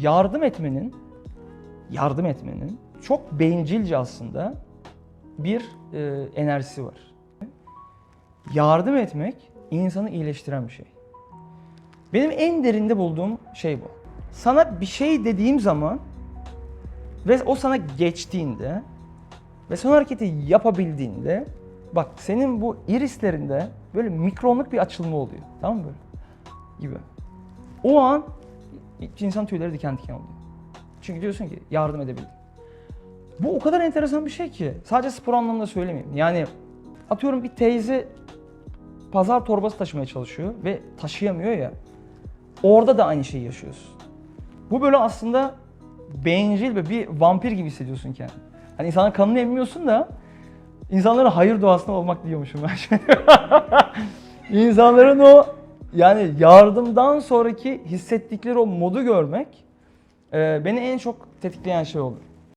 yardım etmenin yardım etmenin çok bencilce aslında bir e, enerjisi var. Yardım etmek insanı iyileştiren bir şey. Benim en derinde bulduğum şey bu. Sana bir şey dediğim zaman ve o sana geçtiğinde ve son hareketi yapabildiğinde bak senin bu irislerinde böyle mikronluk bir açılma oluyor. Tamam mı böyle? Gibi. O an insan tüyleri diken diken oluyor. Çünkü diyorsun ki yardım edebildim. Bu o kadar enteresan bir şey ki. Sadece spor anlamında söylemeyeyim. Yani atıyorum bir teyze pazar torbası taşımaya çalışıyor ve taşıyamıyor ya. Orada da aynı şeyi yaşıyorsun. Bu böyle aslında bencil ve bir vampir gibi hissediyorsun kendini. Hani insanların kanını emmiyorsun da insanlara hayır duasına olmak diyormuşum ben şimdi. İnsanların o yani yardımdan sonraki hissettikleri o modu görmek e, beni en çok tetikleyen şey oldu.